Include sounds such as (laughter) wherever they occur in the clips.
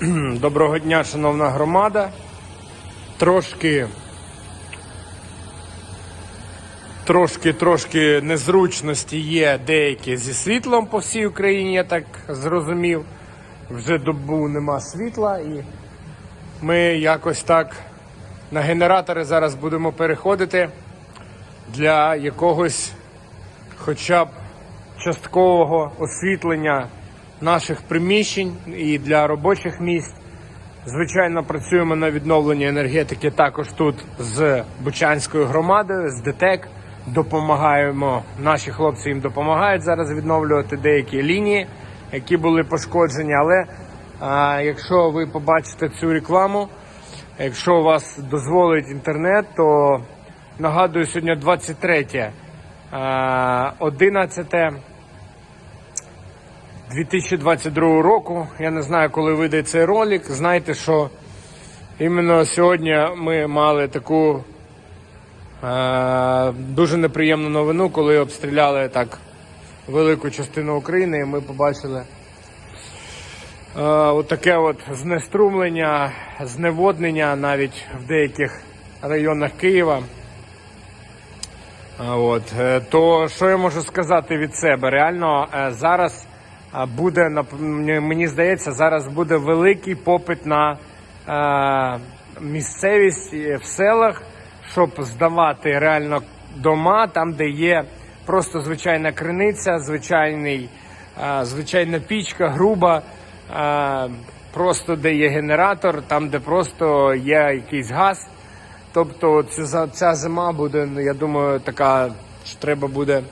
(clears throat) Доброго дня, шановна громада. Трошки. Трошки, трошки незручності є деякі зі світлом по всій Україні, я так зрозумів. Вже добу нема світла і ми якось так на генератори зараз будемо переходити для якогось хоча б часткового освітлення наших приміщень і для робочих місць. Звичайно, працюємо на відновленні енергетики також тут з Бучанською громадою, з ДТЕК. Допомагаємо, наші хлопці їм допомагають зараз відновлювати деякі лінії, які були пошкоджені. Але а, якщо ви побачите цю рекламу, якщо у вас дозволить інтернет, то нагадую, сьогодні 23 а, 11 2022 року. Я не знаю, коли вийде цей ролик. Знайте, що іменно сьогодні ми мали таку е, дуже неприємну новину, коли обстріляли так велику частину України, і ми побачили е, отаке от знеструмлення, зневоднення навіть в деяких районах Києва. От е, то що я можу сказати від себе? Реально е, зараз е, буде мені- здається, зараз буде великий попит на е, місцевість в селах, щоб здавати реально дома, там, де є просто звичайна криниця, звичайний, е, звичайна пічка, груба. е, Просто де є генератор, там де просто є якийсь газ. Тобто ця, ця зима буде, я думаю, така, що треба буде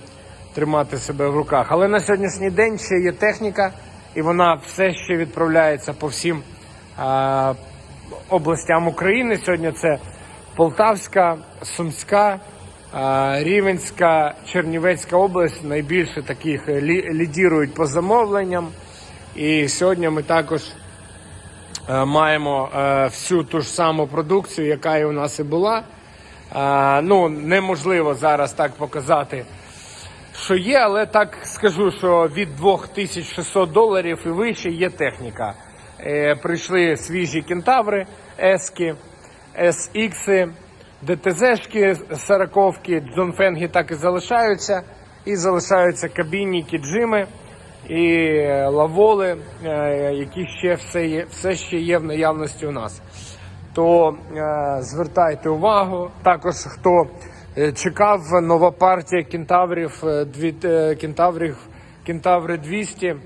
тримати себе в руках. Але на сьогоднішній день ще є техніка, і вона все ще відправляється по всім а, областям України. Сьогодні це Полтавська, Сумська, а, Рівенська, Чернівецька область. Найбільше таких лі, лідірують по замовленням. І сьогодні ми також е, маємо е, всю ту ж саму продукцію, яка і у нас і була. Е, ну, неможливо зараз так показати, що є, але так скажу, що від 2600 доларів і вище є техніка. Е, прийшли свіжі кентаври, ески, SX, ДТЗшки, сороковки, Джонфенги так і залишаються. І залишаються кабінники, джими і лаволи, е, які ще все, є, все ще є в наявності у нас. То е, звертайте увагу. Також хто чекав нова партія кентаврів, е, е, кентаврів, кентаври 200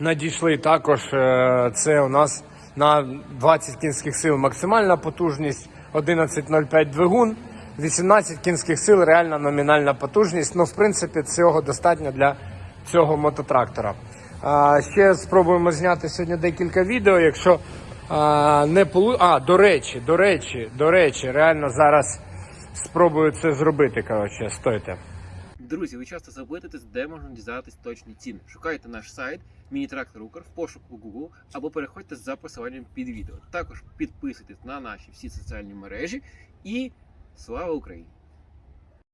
надійшли також. е, Це у нас на 20 кінських сил максимальна потужність, 11.05 двигун, 18 кінських сил реальна номінальна потужність. Ну, в принципі, цього достатньо для цього мототрактора. Ще спробуємо зняти сьогодні декілька відео. Якщо не полу... А, до речі, до речі, до речі, реально зараз спробую це зробити. Коротше, стойте. Друзі, ви часто запитуєтесь, де можна дізнатись точні ціни. Шукайте наш сайт Міні-трактор Укр в пошуку Google або переходьте за посиланням під відео. Також підписуйтесь на наші всі соціальні мережі і слава Україні!